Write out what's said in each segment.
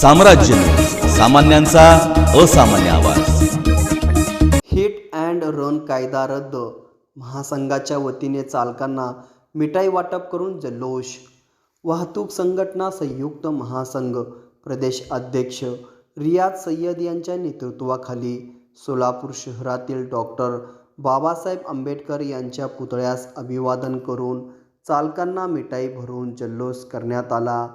साम्राज्य. सामान्यांचा असामान्य आवाज. हिट अँड रन कायदा रद्द. महासंघाच्या वतीने चालकांना मिठाई वाटप करून जल्लोष. वाहतूक संघटना संयुक्त महासंघ. प्रदेश अध्यक्ष रियाज सय्यद यांच्या नेतृत्वाखाली सोलापूर शहरातील डॉक्टर बाबासाहेब आंबेडकर यांच्या पुतळ्यास अभिवादन करून चालकांना मिठाई भरून जल्लोष करण्यात आला.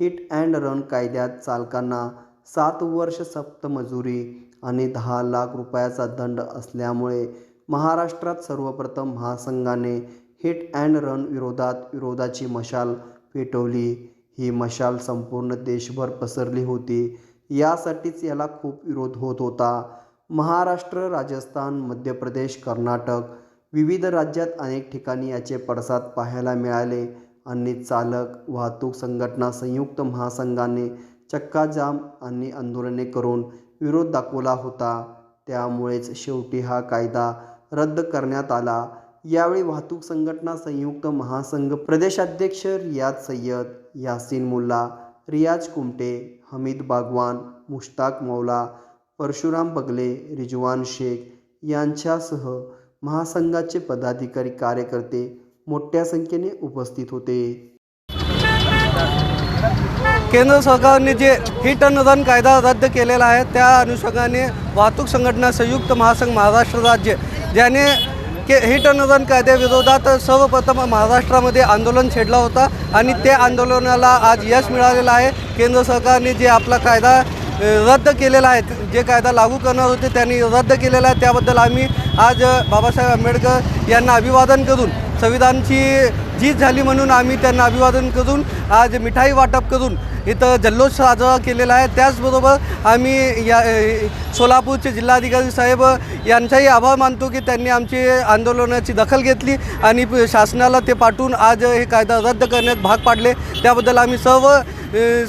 हिट अँड रन कायद्यात चालकांना सात वर्ष सप्तमजुरी आणि दहा लाख रुपयाचा दंड असल्यामुळे महाराष्ट्रात सर्वप्रथम महासंघाने हिट अँड रन विरोधात विरोधाची मशाल पेटवली. ही मशाल संपूर्ण देशभर पसरली होती. यासाठीच याला खूप विरोध होत होता. महाराष्ट्र राजस्थान मध्य प्रदेश कर्नाटक विविध राज्यात अनेक ठिकाणी याचे पडसाद पाहायला मिळाले. आणि चालक वाहतूक संघटना संयुक्त महासंघाने चक्काजाम आणि आंदोलने करून विरोध दाखवला होता. त्यामुळेच शेवटी हा कायदा रद्द करण्यात आला. यावेळी वाहतूक संघटना संयुक्त महासंघ प्रदेशाध्यक्ष रियाज सय्यद यासीन मुल्ला रियाज कुमटे हमीद बागवान मुश्ताक मौला परशुराम बगले रिजवान शेख यांच्यासह महासंघाचे पदाधिकारी कार्यकर्ते मोठ्या संख्येने उपस्थित होते. केंद्र सरकारने जे हिट अनुदान रन कायदा रद्द केलेला आहे त्या अनुषंगाने वाहतूक संघटना संयुक्त महासंघ महाराष्ट्र राज्य ज्याने के हिट अनुदान रन कायद्याविरोधात सर्वप्रथम महाराष्ट्रामध्ये आंदोलन छेडला होता आणि त्या आंदोलनाला आज यश मिळालेलं आहे. केंद्र सरकारने जे आपला कायदा रद्द केलेला आहे जे कायदा लागू करणार होते त्यांनी रद्द केलेला आहे. त्याबद्दल आम्ही आज बाबासाहेब आंबेडकर यांना अभिवादन करून संविधानची जीत झाली म्हणून आम्ही त्यांना अभिवादन करून आज मिठाई वाटप करून इथं जल्लोष साजरा केलेला आहे. त्याचबरोबर आम्ही या सोलापूरचे जिल्हाधिकारी साहेब यांचाही आभार मानतो की त्यांनी आमची आंदोलनाची दखल घेतली आणि शासनाला ते पाठवून आज हे कायदा रद्द करण्यात भाग पाडले. त्याबद्दल आम्ही सर्व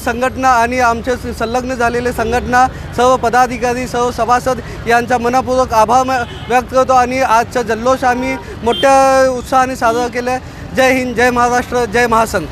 संघटना आणि आमचे संलग्न झालेले संघटना सर्व पदाधिकारी सर्व सभासद यांचा मनापूर्वक आभार व्यक्त करतो आणि आजचा जल्लोष आम्ही मोठ्या उत्साहाने साजरा केला जय हिंद जय महाराष्ट्र जय महासंघ.